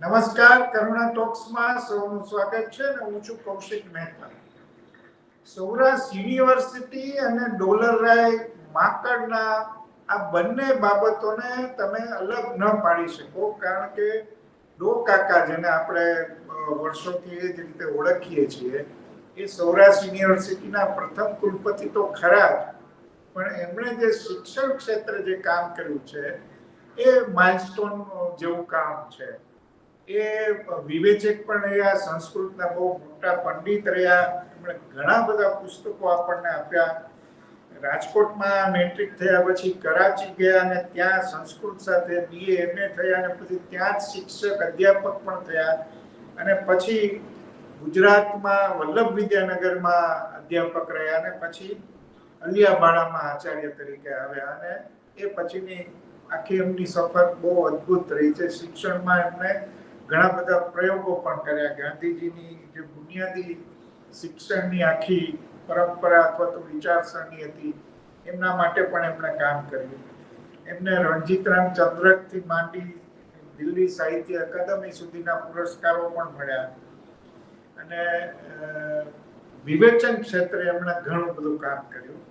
નમસ્કાર, કરુણા ટોક્સમાં સૌનું સ્વાગત છે અને હું છું કૌશિક મહેતા. સૌરાષ્ટ્ર યુનિવર્સિટી અને ડોલર રાય માકડના આ બંને બાબતોને તમે અલગ ન પાડી શકો, કારણ કે ડો કાકા જેને આપણે વર્ષોથી એ જ રીતે ઓળખીએ છીએ, એ સૌરાષ્ટ્ર યુનિવર્સિટીના પ્રથમ કુલપતિ તો ખરા જ, પણ એમણે જે શિક્ષણ ક્ષેત્રે જે કામ કર્યું છે, એ માઇલસ્ટોન જેવું કામ છે. એ વિવેચક પણ રહ્યા, સંસ્કૃતના બહુ મોટા પંડિત રહ્યા. એમણે ઘણા બધા પુસ્તકો આપણને આપ્યા. રાજકોટમાં મેટ્રિક થયા પછી કરાચી ગયા અને ત્યાં સંસ્કૃત સાથે બીએ એમએ થયા અને પછી ત્યાં જ શિક્ષક, અધ્યાપક પણ થયા. અને પછી ગુજરાતમાં વલ્લભ વિદ્યાનગરમાં અધ્યાપક રહ્યા અને પછી અલિયાબાળામાં આચાર્ય તરીકે આવ્યા. અને એ પછીની આખી એમની સફર બહુ અદ્ભુત રહી છે. શિક્ષણમાં એમણે ઘણા બધા પ્રયોગો પણ કર્યા. ગાંધીજીની જે બુનિયાદી શિક્ષણની આખી પરંપરા અથવા તો વિચારસરણી હતી, એમના માટે પણ એમણે કામ કર્યું. એમને રણજીતરામ ચંદ્રકથી માંડી દિલ્હી સાહિત્ય અકાદમી સુધીના પુરસ્કારો પણ મળ્યા. અને વિવેચન ક્ષેત્રે એમણે ઘણું બધું કામ કર્યું.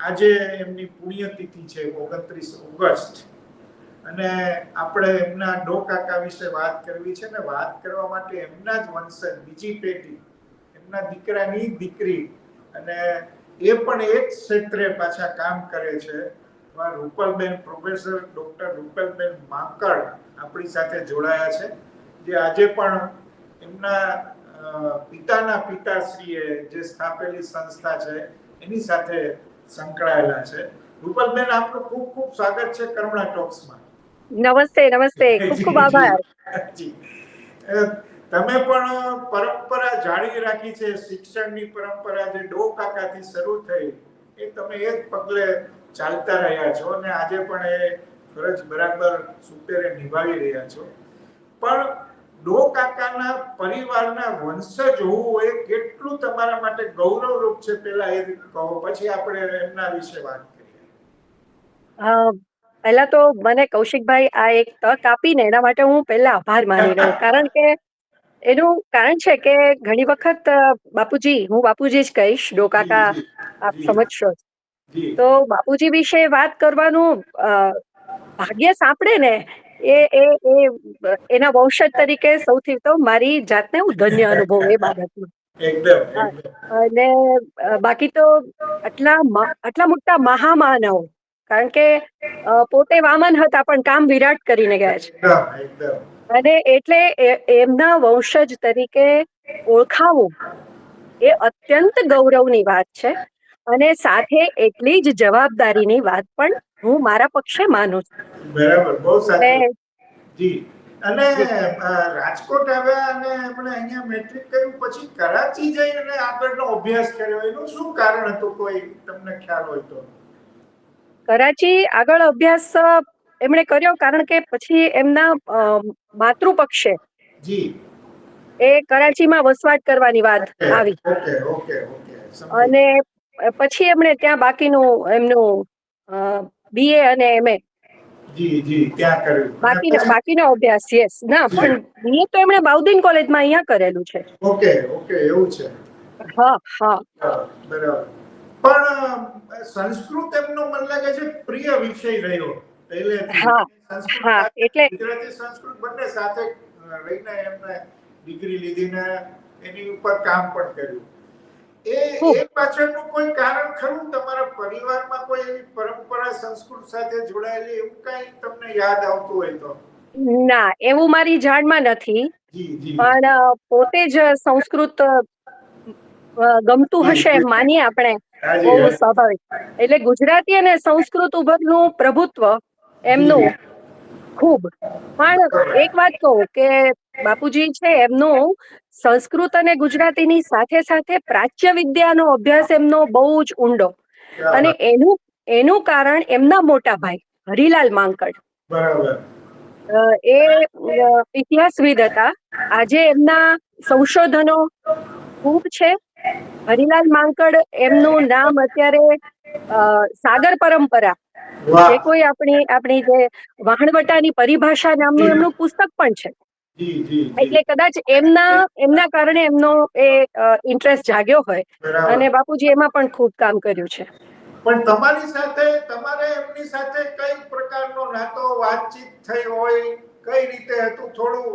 આજે એમની પુણ્યતિથિ છે ઓગણત્રીસ ઓગસ્ટ. અને આપણે એમના ડો કાકા વિશે વાત કરવી છે ને વાત કરવા માટે એમના જ વંશજ, બીજી પેઢી, એમના દીકરાની દીકરી અને એ પણ એ જ ક્ષેત્રે પાછા કામ કરે છે. રૂપલબેન પ્રોફેસર, ડોક્ટર રૂપલબેન માંકડ આપણી સાથે જોડાયા છે. જે આજે પણ એમના પિતાના પિતાશ્રીએ જે સ્થાપેલી સંસ્થા છે, એની સાથે સંકળાયેલા છે. રૂપલબેન, આપનું ખૂબ ખૂબ સ્વાગત છે કરુણા ટોક્સમાં. નમસ્તે નમસ્તે. ખૂબ ખૂબ આભાર. તમે પણ પરંપરા જાળવી રાખી છે શિક્ષણની પરંપરા જે ડો કાકાથી શરૂ થઈ એ તમે એ પગલે ચાલતા રહ્યા છો અને આજે પણ એ ફરજ બરાબર સુપેરે નિભાવી રહ્યા છો. પણ ડો કાકાના પરિવારના વંશજ હોવું એ કેટલું તમારા માટે ગૌરવરૂપ છે પેલા એ કહો પછી આપણે એમના વિશે વાત કરીએ. પહેલા તો મને કૌશિકભાઈ આ એક તક આપીને એના માટે હું પહેલા આભાર માની રહ્યો કારણ કે એનું કારણ છે કે ઘણી વખત બાપુજી હું બાપુજી જ કહીશ ડોકાકા આપ સમજશો તો બાપુજી વિશે વાત કરવાનું ભાગ્ય સાંપડે ને એ એ એ એના વંશજ તરીકે સૌથી તો મારી જાતને હું ધન્ય અનુભવ એ બાબતમાં. અને બાકી તો આટલા આટલા મોટા મહામાનવ કારણ કે પોતે વામન હતા પણ કામ વિરાટ કરીને ગયા છે. અને એટલે એમના વંશજ તરીકે ઓળખાવું એ અત્યંત ગૌરવની વાત છે. અને સાથે એટલી જ જવાબદારીની વાત પણ હું મારા પક્ષે માનું છું. બરાબર બહુ સાચું જી. અને રાજકોટ આવ્યા અને એમણે અહીંયા મેટ્રિક કર્યું પછી કરાચી જઈ અને આગળનો અભ્યાસ કર્યો. એનું શું કારણ હતું? કોઈ તમને ખ્યાલ હોય તો. કરાચી આગળ અભ્યાસ એમણે કર્યો કારણ કે પછી એમના અ, માતૃપક્ષે એ કરાચીમાં વસવાટ કરવાની વાત આવી. અને પછી એમણે ત્યાં બાકીનું એમનું બીએ અને એમએ જી જી ત્યાં કર્યું. બાકીનો બાકીનો અભ્યાસ યસ ના પણ બીએ તો એમણે બાઉદીન કોલેજમાં અહીંયા કરેલું છે. ઓકે ઓકે એવું છે. હા. હા બરાબર. પણ સંસ્કૃત એમનો મને લાગે છે પ્રિય વિષય રહ્યો. એટલે સંસ્કૃત એટલે- ગુજરાતી સંસ્કૃત બંને સાથે રહીને એમને ડિગ્રી લીધીને એની ઉપર કામ પણ કર્યું. એ એ પાછળનું કોઈ કારણ ખરું? તમારા પરિવારમાં કોઈ એવી પરંપરા સંસ્કૃત સાથે જોડાયેલી એવું કઈ તમને યાદ આવતું હોય તો? ના એવું મારી જાણમાં નથી. પણ પોતે જ સંસ્કૃત ગમતું હશે માનીએ આપણે. બહુ સ્વાભાવિક. એટલે ગુજરાતી અને સંસ્કૃત ઉપરનું પ્રભુત્વ એમનું ખૂબ. પણ એક વાત કહું કે બાપુજી છે એમનું સંસ્કૃત અને ગુજરાતીની સાથે સાથે પ્રાચ્ય વિદ્યાનો અભ્યાસ એમનો બહુ જ ઊંડો. અને એનું એનું કારણ એમના મોટા ભાઈ હરિલાલ માંકડ. એ ઇતિહાસવિદ હતા. આજે એમના સંશોધનો ખૂબ છે. હરિલાલ માંકડ એમનું નામ અત્યારે સાગર પરંપરા. જે કોઈ આપણી આપણી જે વાહણવટાની પરિભાષા નામનું એમનું પુસ્તક પણ છે. એટલે કદાચ એમના એમના કારણે એમનો એ ઇન્ટરેસ્ટ જાગ્યો હોય. અને બાપુજી એમાં પણ ખૂબ કામ કર્યું છે. પણ તમારી સાથે તમારે એમની સાથે કઈ પ્રકારનો નાતો વાતચીત થઈ હોય કઈ રીતે હતું થોડું?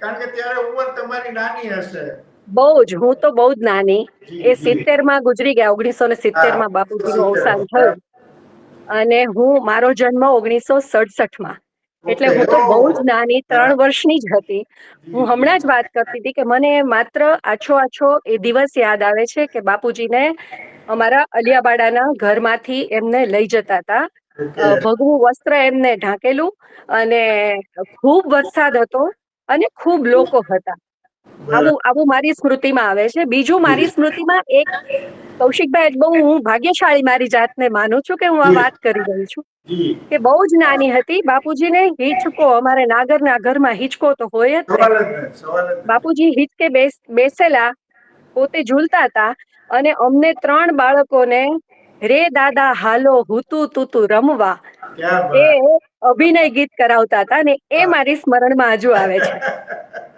કારણ કે ત્યારે ઉંમર તમારી નાની હશે. બહુ જ હું તો બહુ જ નાની. એ સિત્તેરમાં ગુજરી ગયા ઓગણીસો ને સિત્તેરમાં બાપુજી બાપુજીનું 70 અવસાન થયું. અને હું મારો જન્મ ઓગણીસો સડસઠમાં એટલે હું તો બહુ જ નાની ત્રણ વર્ષની જ હતી. હું હમણાં જ વાત કરતી હતી કે મને માત્ર આછો આછો એ દિવસ યાદ આવે છે કે બાપુજીને અમારા અલિયાબાડાના ઘરમાંથી એમને લઈ જતા હતા. ભગવું વસ્ત્ર એમને ઢાંકેલું અને ખૂબ વરસાદ હતો અને ખૂબ લોકો હતા. આવું આવું મારી સ્મૃતિમાં આવે છે. બીજું મારી સ્મૃતિમાં એક કૌશિકભાઈ બહુ હું ભાગ્યશાળી મારી જાતને માનું છું કે હું આ વાત કરી રહી છું. કે બહુ જ નાની હતી. બાપુજીને હિંચકો અમારે નાગરના ઘરમાં હિંચકો તો હોય જ. બાપુજી હિંચકે બેસ બેસેલા પોતે ઝૂલતા હતા અને અમને ત્રણ બાળકોને રે દાદા હાલો હુતુ તુતુ રમવા એ અભિનય ગીત કરાવતા હતા ને એ મારી સ્મરણમાં હજુ આવે છે.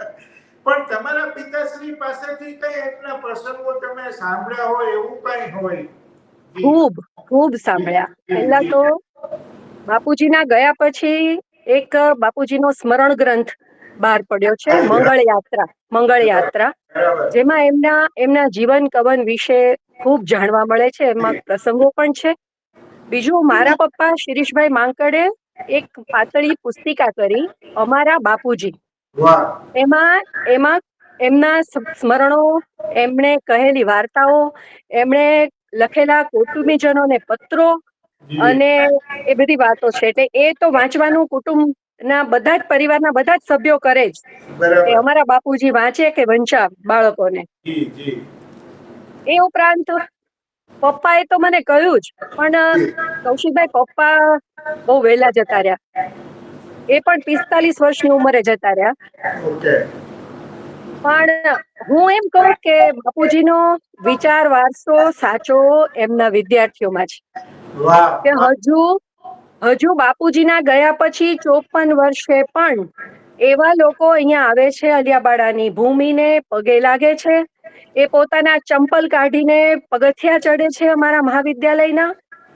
પણ તમારા પિતાશ્રી પાસેથી કઈ એટલા પ્રસંગો તમે સાંભળ્યા હોય એવું કઈ હોય? ખૂબ ખૂબ સાંભળ્યા. પહેલા તો બાપુજીના ગયા પછી એક બાપુજીનો સ્મરણ ગ્રંથ બહાર પડ્યો છે મંગળ યાત્રા મંગળ યાત્રા જેમાં એમના એમના જીવન કવન વિશે ખૂબ જાણવા મળે છે એમાં પ્રસંગો પણ છે. બીજું મારા પપ્પા શિરીષભાઈ માંકડે એક પાતળી પુસ્તિકા કરી અમારા બાપુજી. એમાં એમાં એમના સ્મરણો એમણે કહેલી વાર્તાઓ એમણે લખેલા કુટુંબીજનોને પત્રો અને એ બધી વાતો છે. એટલે એ તો વાંચવાનું કુટુંબના બધા જ પરિવારના બધા જ સભ્યો કરે જ. અમારા બાપુજી વાંચે કે વંચા બાળકોને? એ ઉપરાંત પપ્પાએ તો મને કહ્યું જ પણ કૌશિકભાઈ પપ્પા બહુ વહેલા જતા રહ્યા. એ પણ પિસ્તાલીસ વર્ષની ઉંમરે જતા રહ્યા. પણ હું એમ કહું કે બાપુજીનો વિચાર વારસો સાચો એમના વિદ્યાર્થીઓમાં છે. કે હજુ હજુ બાપુજીના ગયા પછી ચોપન વર્ષે પણ એવા લોકો અહીંયા આવે છે અલિયાબાડાની. ભૂમિને પગે લાગે છે. એ પોતાના ચંપલ કાઢીને પગથિયા ચડે છે અમારા મહાવિદ્યાલયના.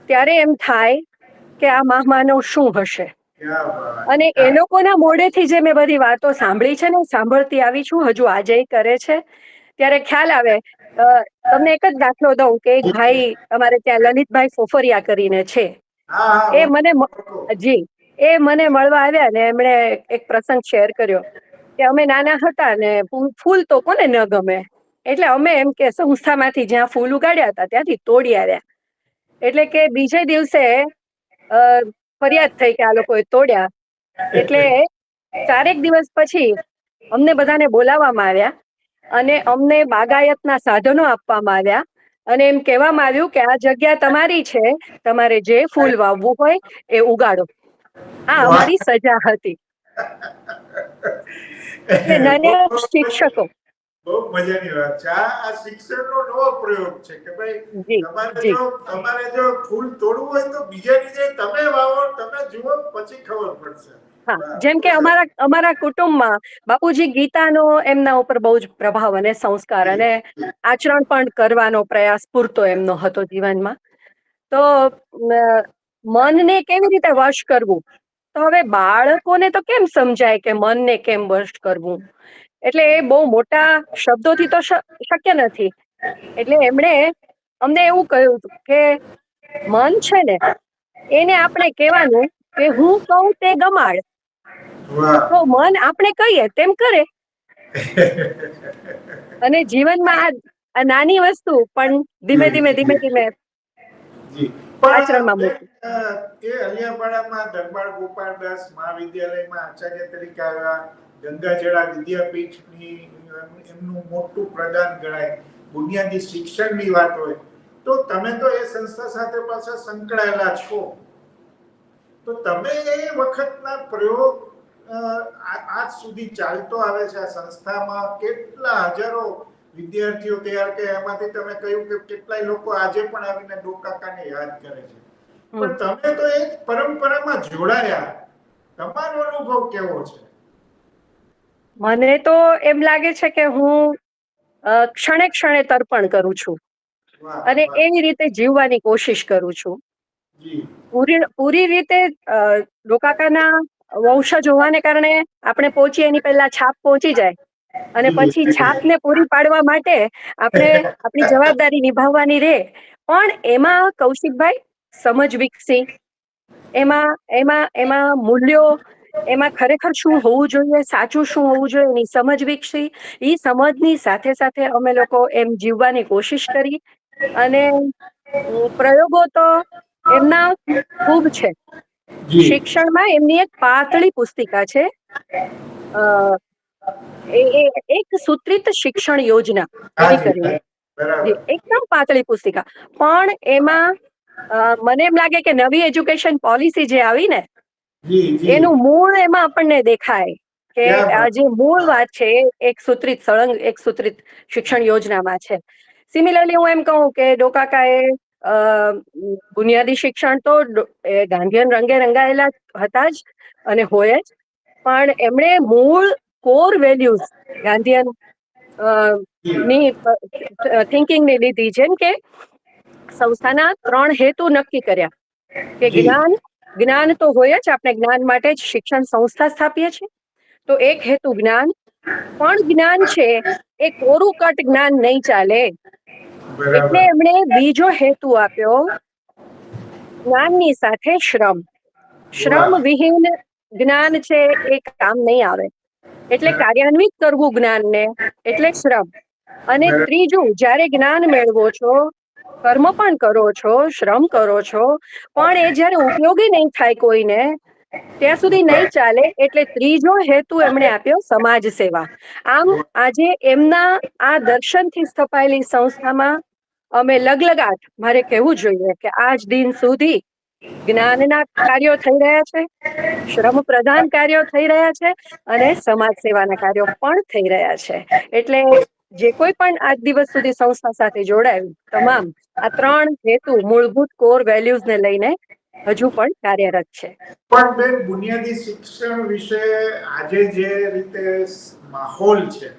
ત્યારે એમ થાય કે આ મહામાનવ શું હશે. અને એ લોકોના મોડેથી જે મેં બધી વાતો સાંભળી છે ને સાંભળતી આવી છું હજુ આજે કરે છે. ત્યારે ખ્યાલ આવે. તમને એક જ દાખલો દઉં કે એક ભાઈ અમારે ત્યાં લલિતભાઈ ફોફરિયા કરીને છે. એ મને જી એ મને મળવા આવ્યા ને એમણે એક પ્રસંગ શેર કર્યો કે અમે નાના હતા ને ફૂલ તો કોને ન ગમે. એટલે અમે એમ કે સંસ્થામાંથી જ્યાં ફૂલ ઉગાડ્યા હતા ત્યાંથી તોડી આવ્યા. એટલે કે બીજે દિવસે ફરિયાદ થઈ કે આ લોકોએ તોડ્યા. એટલે ચારેક દિવસ પછી અમને બધાને બોલાવવામાં આવ્યા અને અમને બાગાયતના સાધનો આપવામાં આવ્યા અને એમ કહેવામાં આવ્યું કે આ જગ્યા તમારી છે તમારે જે ફૂલ વાવવું હોય એ ઉગાડો. આ અમારી સજા હતી. નાના શિક્ષકો બહુ મજાની વાત છે. આ શિક્ષણનો નવો પ્રયોગ છે કે ભાઈ તમારે જો. તમારે જો ફૂલ તોડવું હોય તો બીજાની જે તમે વાવો તમે જુઓ પછી ખબર પડશે. જેમ કે અમારા અમારા કુટુંબમાં બાપુજી ગીતાનો એમના ઉપર બહુ જ પ્રભાવ અને સંસ્કાર અને આચરણ પણ કરવાનો પ્રયાસ પૂરતો એમનો હતો જીવનમાં. તો મનને કેવી રીતે વશ કરવું? તો હવે બાળકોને તો કેમ સમજાય કે મનને કેમ વશ કરવું? એટલે એ બહુ મોટા શબ્દોથી તો શક્ય નથી. એટલે એમણે અમને એવું કહ્યું હતું કે મન છે ને એને આપણે કહેવાનું કે હું કહું તે ગમાડ. તો મન આપણે કહીએ તેમ કરે. અને જીવનમાં આ- આ નાની વસ્તુ પણ ધીમે ધીમે ધીમે ધીમે આચરણમાં મૂકી. એ અલિયાપાડામાં દરબાર ગોપાલદાસ મહાવિદ્યાલયમાં આચાર્ય તરીકે આવ્યા. ગંગાજળા વિદ્યાપીઠની એમ- એમનું મોટું પ્રદાન ગણાય. બુનિયાદી શિક્ષણની વાત હોય તો તમે તો એ સંસ્થા સાથે પાછા સંકળાયેલા છો. તો તમે એ વખતના પ્રયોગ આજ સુધી ચાલતો આવે છે આ સંસ્થામાં? કેટલા હજારો વિદ્યાર્થીઓ તૈયાર કે એમાંથી તમે કહ્યું કે કેટલાય લોકો આજે પણ આવીને ડોકાકાને યાદ કરે છે. પણ તમે તો એક પરંપરામાં જોડાયા. તમારો અનુભવ કેવો છે? મને તો એમ લાગે છે કે હું ક્ષણે ક્ષણે તર્પણ કરું છું. અને એવી રીતે જીવવાની કોશિશ કરું છું. પૂરી પૂરી રીતે વંશ વંશજ હોવાને કારણે આપણે પહોંચીએ એની પહેલા છાપ પહોંચી જાય. અને પછી છાપને પૂરી પાડવા માટે આપણે આપણી જવાબદારી નિભાવવાની રહે પણ એમાં કૌશિકભાઈ સમજ વિકસી. એમાં એમાં એમાં મૂલ્યો એમાં ખરેખર શું હોવું જોઈએ સાચું શું હોવું જોઈએ એની સમજ વિકસી. એ સમજની સાથે સાથે અમે લોકો એમ જીવવાની કોશિશ કરી અને પ્રયોગો તો એમના ખૂબ છે. શિક્ષણમાં એમની એક પાતળી પુસ્તિકા છે. એક સૂત્રિત શિક્ષણ યોજના. એકદમ પાતળી પુસ્તિકા. પણ એમાં મને એમ લાગે કે નવી એજ્યુકેશન પોલિસી જે આવી ને એનું મૂળ એમાં આપણને દેખાય કે આ જે મૂળ વાત છે એક સૂત્રિત સળંગ એક સૂત્રિત શિક્ષણ યોજનામાં છે. સિમિલરલી હું એમ કહું કે ડોકાકાએ બુનિયાદી શિક્ષણ તો ગાંધીયન રંગે રંગાયેલા હતા જ અને હોય જ પણ એમણે મૂળ કોર વેલ્યુઝ ગાંધીયનની થિંકિંગની લીધી જેમ કે સંસ્થાના ત્રણ હેતુ નક્કી કર્યા. કે જ્ઞાન જ્ઞાન તો હોય જ આપણે જ્ઞાન માટે જ શિક્ષણ સંસ્થા સ્થાપીએ છીએ. તો એક હેતુ જ્ઞાન પણ જ્ઞાન છે એ કોરું કટ જ્ઞાન નહીં ચાલે. એટલે એમણે બીજો હેતુ આપ્યો જ્ઞાનની સાથે શ્રમ. શ્રમ વિહીન જ્ઞાન છે એ કામ નહીં આવે. એટલે કાર્યાન્વિત કરવું જ્ઞાનને એટલે શ્રમ. અને ત્રીજું જ્યારે જ્ઞાન મેળવો છો કર્મ પણ કરો છો, શ્રમ કરો છો, પણ એ જ્યારે ઉપયોગી નહીં થાય કોઈને, ત્યાં સુધી નહીં ચાલે એટલે ત્રીજો હેતુ એમણે આપ્યો સમાજ સેવા. આમ આજે એમના આ દર્શનથી સ્થપાયેલી સંસ્થામાં અમે લગલગાટ, મારે કહેવું જોઈએ કે આજ દિન સુધી જ્ઞાનના કાર્યો થઈ રહ્યા છે, શ્રમ પ્રધાન કાર્યો થઈ રહ્યા છે અને સમાજ સેવાના કાર્યો પણ થઈ રહ્યા છે. એટલે જે કોઈ પણ આજ દિવસ સુધી સંસ્થા સાથે જોડાયું તમામ આ ત્રણ હેતુ મૂળભૂત કોર વેલ્યુઝ ને લઈને હજુ પણ કાર્યરત છે. પણ બેન, બુનિયાદી શિક્ષણ વિશે આજે જે રીતે માહોલ છે,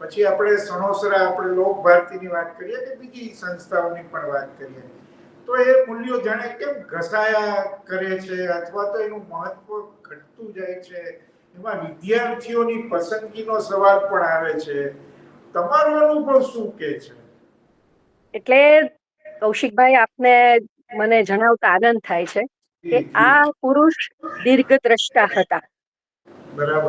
પછી આપણે સણોસરા, આપણે લોક ભારતીની વાત કરીએ કે બીજી સંસ્થાઓની પણ વાત કરીએ, તો એ મૂલ્યો જાણે કેમ ઘસાયા કરે છે અથવા તો એનું મહત્વ ઘટતું જાય છે? એમાં વિદ્યાર્થીઓની પસંદગીનો સવાલ પણ આવે છે. તમારો અનુભવ શું કે છે? એટલે કૌશિકભાઈ આપને મને જણાવતા આનંદ થાય છે કે. આ પુરુષ દીર્ઘદ્રષ્ટા હતા.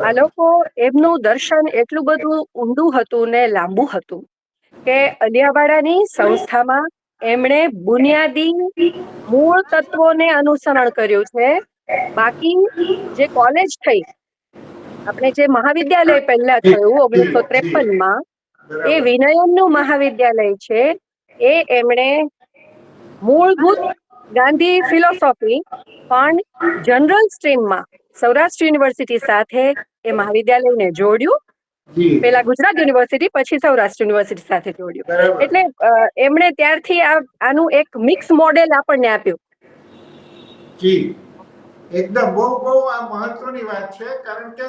આ લોકો એમનું દર્શન એટલું બધું ઊંડું હતું ને લાંબુ હતું કે અલિયાવાડાની સંસ્થામાં એમણે બુનિયાદી મૂળ તત્વોને અનુસરણ કર્યું છે. બાકી જે કોલેજ થઈ આપણે જે મહાવિદ્યાલય પહેલા થયું ઓગણીસો ત્રેપનમાં એ વિનયનનું મહાવિદ્યાલય છે. એ એમણે મૂળભૂત ગાંધી ફિલોસોફી પણ જનરલ સ્ટ્રીમમાં સૌરાષ્ટ્ર યુનિવર્સિટી સાથે એ મહાવિદ્યાલયને જોડ્યું. પેલા ગુજરાત યુનિવર્સિટી પછી સૌરાષ્ટ્ર યુનિવર્સિટી સાથે જોડ્યું. એટલે એમણે ત્યારથી આ આનું એક મિક્સ મોડેલ આપણને આપ્યું. જી. એકદમ બહુ બહુ આ મહત્વની વાત છે. કારણ કે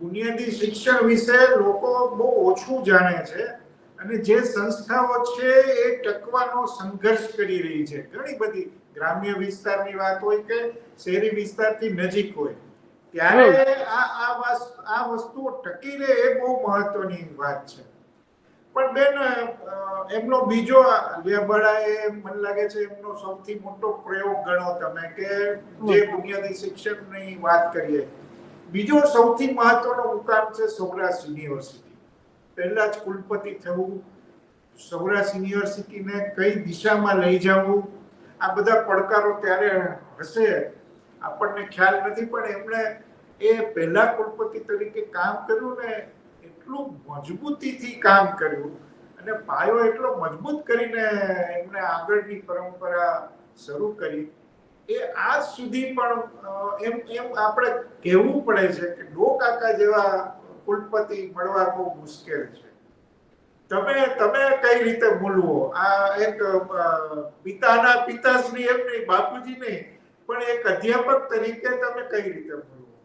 બુનિયાદી શિક્ષણ વિશે લોકો બહુ ઓછું જાણે છે અને જે સંસ્થાઓ છે એ ટકવાનો સંઘર્ષ કરી રહી છે. ઘણી બધી ગ્રામ્ય વિસ્તારની વાત હોય કે શહેરી વિસ્તારથી નજીક હોય ત્યારે આ આ આ વસ્તુઓ ટકી રહે એ બહુ મહત્વની વાત છે. પણ બેન એમનો બીજો લેબડાએ મને લાગે છે એમનો સૌથી મોટો પ્રયોગ ગણો તમે કે જે બુનિયાદી શિક્ષણની વાત કરીએ બીજો સૌથી મહત્વનો મુકામ છે સૌરાષ્ટ્ર યુનિવર્સિટી. પહેલા જ કુલપતિ થવું સૌરાષ્ટ્ર યુનિવર્સિટીને કઈ દિશામાં લઈ જવું, આ બધા પડકારો ત્યારે હશે, આપણને ખ્યાલ નથી, પણ એમણે એ પહેલા કુલપતિ તરીકે કામ કર્યું ને એટલું મજબૂતીથી કામ કર્યું અને પાયો એટલો મજબૂત કરીને એમણે આગળની પરંપરા શરૂ કરી. એ આજ સુધી પણ એમ એમ આપણે કહેવું પડે છે કે ડો કાકા જેવા કુલપતિ મળવા બહુ મુશ્કેલ છે. તમે તમે કઈ રીતે બોલવો આ એક પિતાના પિતાશ્રી એમ નહીં બાપુજી નહીં પણ એક અધ્યાપક તરીકે તમે કઈ રીતે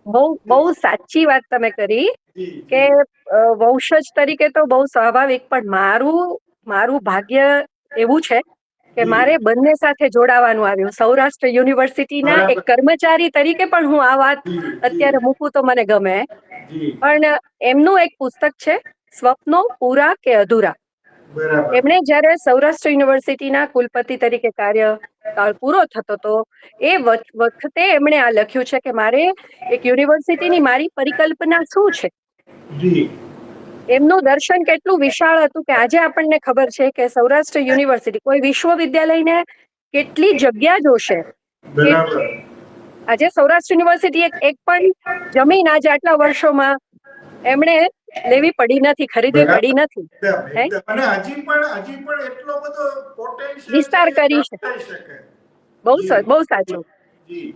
બહુ બહુ સાચી વાત તમે કરી કે વંશજ તરીકે તો બહુ સ્વાભાવિક પણ મારું મારું ભાગ્ય એવું છે કે મારે બંને સાથે જોડાવાનું આવ્યું. સૌરાષ્ટ્ર યુનિવર્સિટીના એક કર્મચારી તરીકે પણ હું આ વાત અત્યારે મૂકું તો મને ગમે. પણ એમનું એક પુસ્તક છે સ્વપ્નો પૂરા કે અધૂરા. એમણે જ્યારે સૌરાષ્ટ્ર યુનિવર્સિટીના કુલપતિ તરીકે કાર્યકાળ પૂરો થતો હતો એ વખ- વખતે એમણે આ લખ્યું છે કે મારે એક યુનિવર્સિટીની મારી પરિકલ્પના શું છે? એમનું દર્શન કેટલું વિશાળ હતું કે આજે આપણને ખબર છે કે સૌરાષ્ટ્ર યુનિવર્સિટી કોઈ વિશ્વવિદ્યાલયને કેટલી જગ્યા જોશે. આજે સૌરાષ્ટ્ર યુનિવર્સિટી એક પણ જમીન આજે આટલા વર્ષોમાં એમણે લેવી પડી નથી ખરીદવી પડી નથી. વિસ્તાર કરી છે. શકે. બહુ સર બહુ સાચું.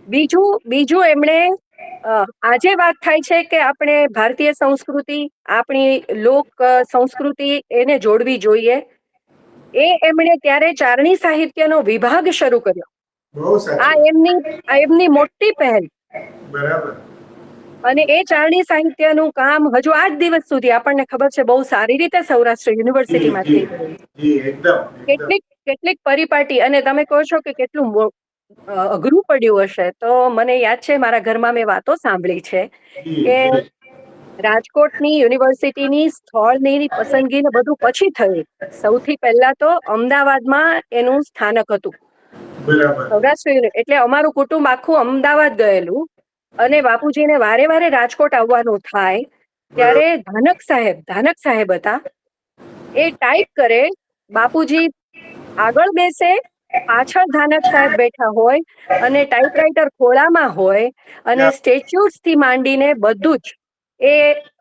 બીજું બીજું એમણે આજે વાત થાય છે કે આપણે ભારતીય સંસ્કૃતિ આપણી લોક સંસ્કૃતિ એને જોડવી જોઈએ. એ એમણે ત્યારે ચારણી સાહિત્યનો વિભાગ શરૂ કર્યો. આ એમની એમની મોટી પહેલ. અને એ ચારણી સાહિત્યનું કામ હજુ આજ દિવસ સુધી આપણને ખબર છે બહુ સારી રીતે સૌરાષ્ટ્ર યુનિવર્સિટીમાં થઈ કેટલીક કેટલીક પરિપાટી અને તમે કહો છો કે કેટલું અઘરું પડ્યું હશે તો મને યાદ છે મારા ઘરમાં મેં વાતો સાંભળી છે કે રાજકોટની યુનિવર્સિટીની સ્થળની પસંદગી ને બધું પછી થયું. સૌથી પહેલા તો અમદાવાદમાં એનું સ્થાનક હતું. સૌરાષ્ટ્ર એટલે અમારું કુટુંબ આખું અમદાવાદ ગયેલું અને બાપુજીને વારે વારે રાજકોટ આવવાનું થાય ત્યારે ધાનક સાહેબ ધાનક સાહેબ હતા. એ ટાઈપ કરે બાપુજી આગળ બેસે પાછળ ધાનક સાહેબ બેઠા હોય અને ટાઈપરાઈટર ખોળામાં હોય અને સ્ટેચ્યુસથી માંડીને બધું જ એ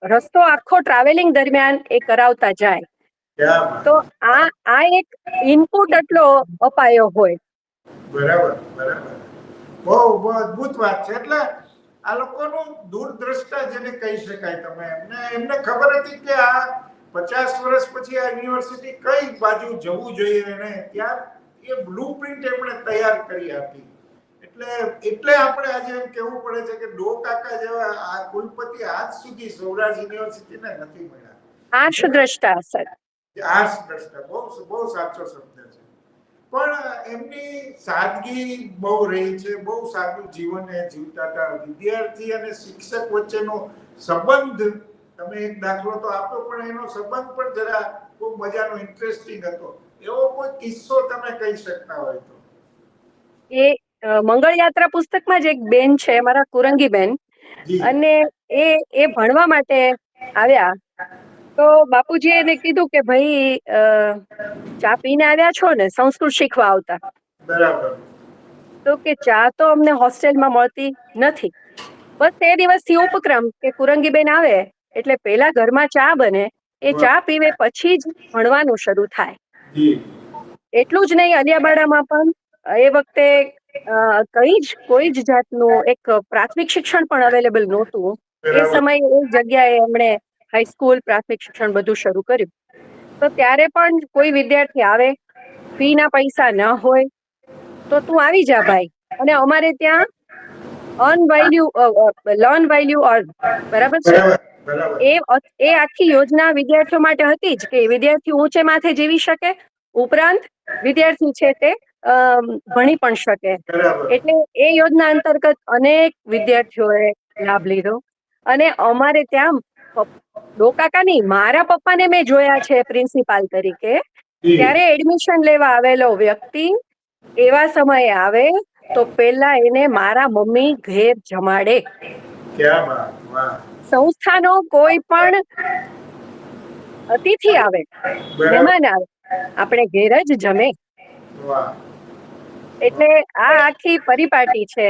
રસ્તો આખો ટ્રાવેલિંગ દરમિયાન એ કરાવતા જાય. તો આ આ એક ઇનપુટ એટલો અપાયો હોય. બરાબર બરાબર. બહુ બહુ અદ્ભુત વાત છે. એટલે આ લોકોનું દૂરદ્રષ્ટા જેને કહી શકાય તમે. એમને એમને ખબર હતી કે આ પચાસ વર્ષ પછી આ યુનિવર્સિટી કઈ બાજુ જવું જોઈએ એને ત્યાં એ બ્લુપ્રિન્ટ એમણે તૈયાર કરી આપી. એટલે એટલે આપણે આજે એમ કહેવું પડે છે કે ડો કાકા જેવા આ કુલપતિ આજ સુધી સૌરાષ્ટ્ર યુનિવર્સિટીને નથી મળ્યા. આર્ષ દ્રષ્ટા સર આર્ષ દ્રષ્ટા બહુ બહુ સાચો શબ્દ છે. પણ એમની સાદગી બહુ રહી છે બહુ સાદું જીવન એ જીવતા હતા. વિદ્યાર્થી અને શિક્ષક વચ્ચેનો સંબંધ તમે એક દાખલો તો આપ્યો પણ એનો સંબંધ પણ જરા બહુ મજાનો ઇન્ટરેસ્ટિંગ હતો. એવો કોઈ કિસ્સો તમે કહી શકતા હોય તો? એ મંગળ યાત્રા પુસ્તકમાં જ એક બેન છે મારા કુરંગી બેન. અને એ એ ભણવા માટે આવ્યા. તો બાપુજી એને કીધું કે ભાઈ ચા પીને આવ્યા છો ને? સંસ્કૃત શીખવા આવતા. તો કે ચા તો અમને હોસ્ટેલમાં મળતી નથી. બસ તે દિવસથી ઉપક્રમ કે કુરંગીબેન આવે એટલે પેલા ઘરમાં ચા બને. એ ચા પીવે પછી જ ભણવાનું શરૂ થાય. એટલું જ નહીં અલિયાબાડામાં પણ એ વખતે અ, કઈ જ કોઈ જ જાતનું એક પ્રાથમિક શિક્ષણ પણ અવેલેબલ નહોતું. એ સમયે એ જગ્યાએ એમણે હાઈસ્કૂલ પ્રાથમિક શિક્ષણ બધું શરૂ કર્યું. તો ત્યારે પણ કોઈ વિદ્યાર્થી આવે ફીના પૈસા ન હોય તો તું આવી જા ભાઈ. અને અમારે ત્યાં અન વેલ્યુ લર્ન વેલ્યુ અર્ન. બરાબર છે? એ એ આખી યોજના વિદ્યાર્થીઓ માટે હતી જ કે વિદ્યાર્થી ઊંચે માથે જીવી શકે ઉપરાંત વિદ્યાર્થી છે તે ભણી પણ શકે. એટલે એ યોજના અંતર્ગત અનેક વિદ્યાર્થીઓએ લાભ લીધો. અને અમારે ત્યાં ડોકાકા નહીં મારા પપ્પાને મેં જોયા છે પ્રિન્સિપાલ તરીકે. ત્યારે એડમિશન લેવા આવેલો વ્યક્તિ એવા સમયે આવે તો પેલા એને મારા મમ્મી ઘેર જમાડે. સંસ્થાનો કોઈ પણ અતિથિ આવે મહેમાન આવે આપણે ઘેર જ જમે. એટલે આ આખી પરિપાટી છે.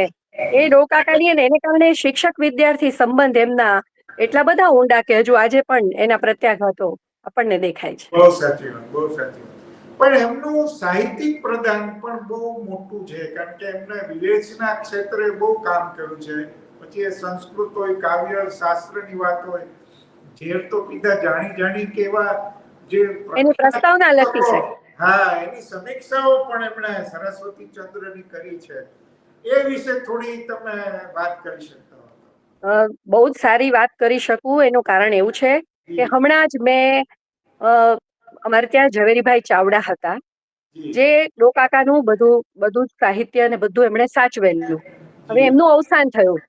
એ ડોકાકાની અને એને કારણે શિક્ષક વિદ્યાર્થી સંબંધ એમના એટલા બધા ઊંડા કે હજુ આજે પણ એના પ્રત્યાઘાતો આપણને દેખાય છે. બહુ સાચી વાત બહુ સાચી વાત. પણ એમનું સાહિત્યિક પ્રદાન પણ બહુ મોટું છે કારણ કે એમને વિવેચના ક્ષેત્રે બહુ કામ કર્યું છે. પછી સંસ્કૃત હોય કાવ્ય શાસ્ત્રની વાત હોય ઝેર તો પીધા જાણી જાણી કેવા જે એની પ્રસ્તાવના લખી છે. હા એની સમીક્ષાઓ પણ એમણે સરસ્વતી ચંદ્રની કરી છે. એ વિશે થોડી તમે વાત કરી શકતા હો. બહુ જ સારી વાત કરી શકું એનું કારણ એવું છે કે હમણાં જ મેં અમારે ત્યાં ઝવેરીભાઈ ચાવડા હતા જે. ડોકાકાનું બધું બધું સાહિત્ય અને બધું એમણે સાચવેલું. હવે એમનું અવસાન થયું.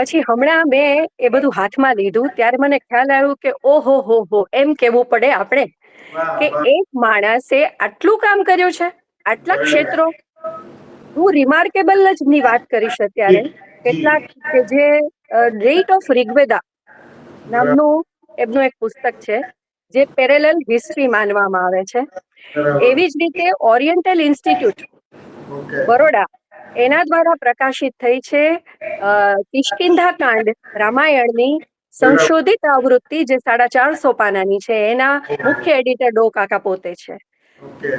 પછી હમણાં મેં એ બધું હાથમાં લીધું ત્યારે મને ખ્યાલ આવ્યું કે ઓહો હો હો એમ કેવું પડે આપણે કે એક માણસે આટલું કામ કર્યું છે આટલા ક્ષેત્રો. હું રિમાર્કેબલ જ ની વાત કરીશ અત્યારે કેટલાક કે જે રેટ ઓફ રિગ્વેદા નામનું એમનું એક પુસ્તક છે જે પેરેલલ હિસ્ટ્રી માનવામાં આવે છે. એવી જ રીતે ઓરિયન્ટલ ઇન્સ્ટિટ્યૂટ બરોડા એના દ્વારા પ્રકાશિત થઈ છે કિષ્કિંધા કાંડ રામાયણની સંશોધિત આવૃત્તિ જે સાડા ચારસો પાનાની છે એના મુખ્ય એડિટર ડો કાકા પોતે છે.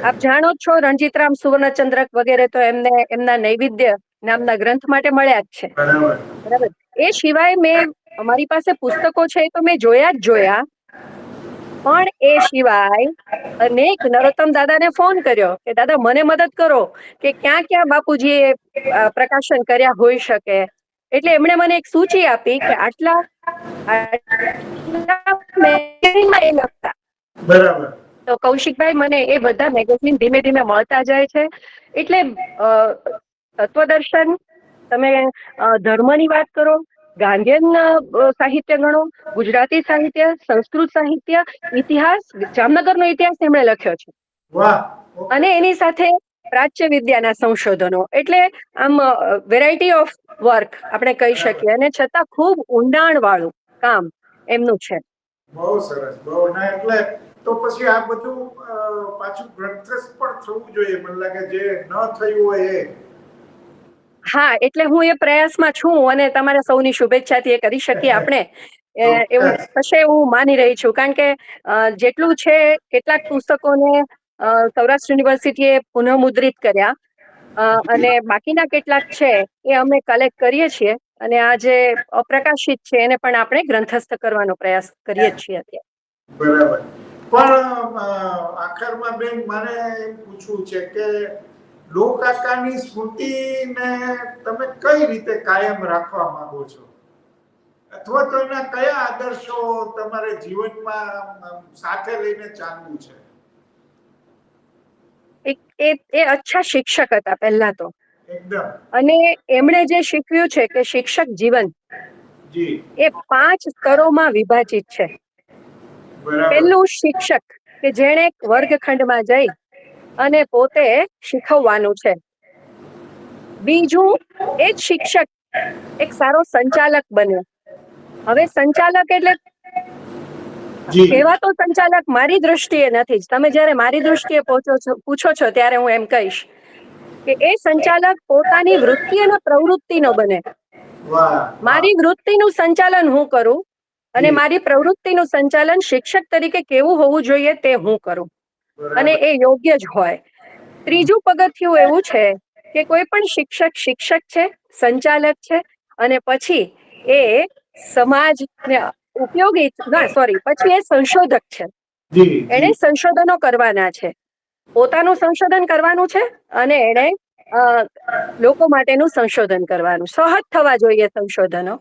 આપ જાણો છો રણજીતરામ સુવર્ણચંદ્રક વગેરે તો એમને એમના નૈવેદ્ય નામના ગ્રંથ માટે મળ્યા જ છે. બરાબર. બરાબર. એ સિવાય મેં અમારી પાસે પુસ્તકો છે તો મેં જોયા જ જોયા પણ એ સિવાય અનેક નરોત્તમ દાદાને ફોન કર્યો કે દાદા મને મદદ કરો કે ક્યાં ક્યાં બાપુજીએ પ્રકાશન કર્યા હોઈ શકે. એટલે એમણે મને એક સૂચિ આપી કે આટલા બરાબર. તો કૌશિકભાઈ મને એ બધા મેગેઝિન ધીમે ધીમે મળતા જાય છે. એટલે તત્વદર્શન તમે ધર્મની વાત કરો ગાંધીયન સાહિત્ય ગણો ગુજરાતી સાહિત્ય સંસ્કૃત સાહિત્ય ઇતિહાસ જામનગરનો ઇતિહાસ એમણે લખ્યો છે. અને એની સાથે પ્રાચ્ય વિદ્યાના સંશોધનો. એટલે આમ વેરાયટી ઓફ વર્ક આપણે કહી શકીએ. અને છતાં ખૂબ ઊંડાણ વાળું કામ એમનું છે. બહુ સરસ બહુ. ના એટલે તો પછી આ બધું પાછું ગ્રંથસ્થ પણ થવું જોઈએ. મને લાગે જે ન થયું હોય એ. હા, એટલે હું એ પ્રયાસમાં છું અને તમારા સૌની શુભેચ્છાથી એ કરી શકીએ આપણે. એવું થશે હું માની રહી છું. કારણ કે જેટલું છે કેટલાક પુસ્તકોને સૌરાષ્ટ્ર યુનિવર્સિટીએ પુનઃમુદ્રિત કર્યા. અને બાકીના કેટલાક છે એ અમે કલેક્ટ કરીએ છીએ અને આ જે અપ્રકાશિત છે એને પણ આપણે ગ્રંથસ્થ કરવાનો પ્રયાસ કરીએ છીએ અત્યારે. બરાબર. પણ આખરમાં બેન મને પૂછવું છે કે લોકકાકાની સ્મૃતિને તમે કઈ રીતે કાયમ રાખવા માંગો છો? અથવા તો એના કયા આદર્શો તમારે જીવનમાં સાથે લઈને ચાલવું છે? એક એ એ અચ્છા શિક્ષક હતા પહેલા તો. અને એમણે જે શીખવ્યું છે કે શિક્ષક જીવન એ પાંચ સ્તરોમાં વિભાજિત છે. પહેલું શિક્ષક કે જેણે વર્ગખંડમાં જઈ અને પોતે શીખવવાનું છે. બીજું એ જ શિક્ષક એક સારો સંચાલક બને હવે સંચાલક એટલે કેવા તો સંચાલક મારી દ્રષ્ટિએ નથી જ. તમે જ્યારે મારી દ્રષ્ટિએ પહોંચો છો પૂછો છો ત્યારે હું એમ કહીશ કે એ સંચાલક પોતાની વૃત્તિ અને પ્રવૃત્તિનો બને. મારી વૃત્તિનું સંચાલન હું કરું અને મારી પ્રવૃત્તિનું સંચાલન શિક્ષક તરીકે કેવું હોવું જોઈએ તે હું કરું. અને એ યોગ્ય જ હોય. ત્રીજું પગથિયું એવું છે કે કોઈ પણ શિક્ષક શિક્ષક છે સંચાલક છે અને પછી એ સમાજને ઉપયોગી ના સોરી પછી એ સંશોધક છે. એને સંશોધનો કરવાના છે. પોતાનું સંશોધન કરવાનું છે અને એને લોકો માટેનું સંશોધન કરવાનું. સહજ થવા જોઈએ સંશોધનો.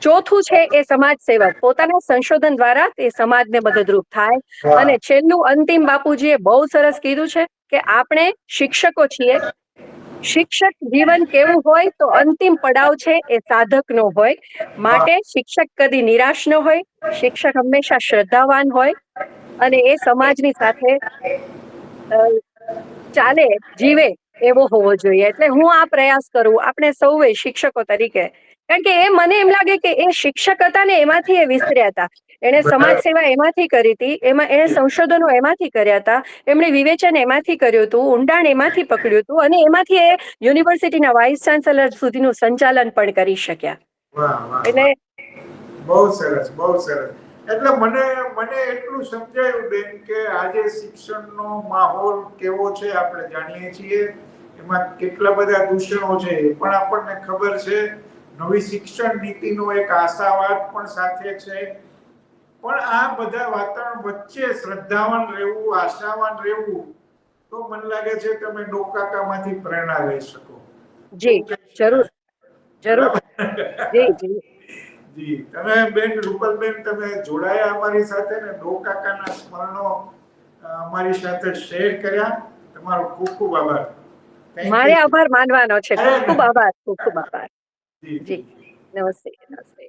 ચોથું છે એ સમાજ સેવક. પોતાના સંશોધન દ્વારા તે સમાજને મદદરૂપ થાય. અને છેલ્લું અંતિમ બાપુજીએ બહુ સરસ કીધું છે કે આપણે શિક્ષકો છીએ. શિક્ષક જીવન કેવું હોય તો અંતિમ પડાવ છે એ સાધકનો હોય. માટે શિક્ષક કદી નિરાશ ન હોય. શિક્ષક હંમેશા શ્રદ્ધાવાન હોય. અને એ સમાજની સાથે ચાલે જીવે એવો હોવો જોઈએ. એટલે હું આ પ્રયાસ કરું. આપણે સૌએ શિક્ષકો તરીકે કારણ કે એ મને એમ લાગે કે એ શિક્ષક હતા ને એમાંથી એ વિસ્તર્યા હતા. એણે સમાજ સેવા એમાંથી કરી હતી એમાં એણે સંશોધનો એમાંથી કર્યા હતા એમણે વિવેચન એમાંથી કર્યું હતું ઊંડાણ એમાંથી પકડ્યું હતું અને એમાંથી એ યુનિવર્સિટીના વાઇસ ચાન્સેલર સુધીનું સંચાલન પણ કરી શક્યા. એટલે બહુ સરસ બહુ સરસ. એટલે મને મને એટલું સમજાયું બેન કે આજે શિક્ષણનો માહોલ કેવો છે આપણે જાણીએ છીએ. એમાં કેટલા બધા દૂષણો છે એ પણ આપણને ખબર છે. નવી શિક્ષણ નીતિનો એક આશાવાદ પણ સાથે છે. પણ આ બધા વાતાવરણ વચ્ચે શ્રદ્ધાવાન રહેવું આશાવાન રહેવું તો મને લાગે છે તમે ડોકાકામાંથી પ્રેરણા લઈ શકો. જી જરૂર. જરૂર. જી જી. જી તમે બેન રૂપલબેન તમે જોડાયા અમારી સાથે ને ડો કાકાના સ્મરણો અમારી સાથે શેર કર્યા. તમારો ખૂબ ખૂબ આભાર. મારે આભાર માનવાનો છે. ખૂબ ખૂબ આભાર ખૂબ ખૂબ આભાર. જી. નમસ્તે. નમસ્તે.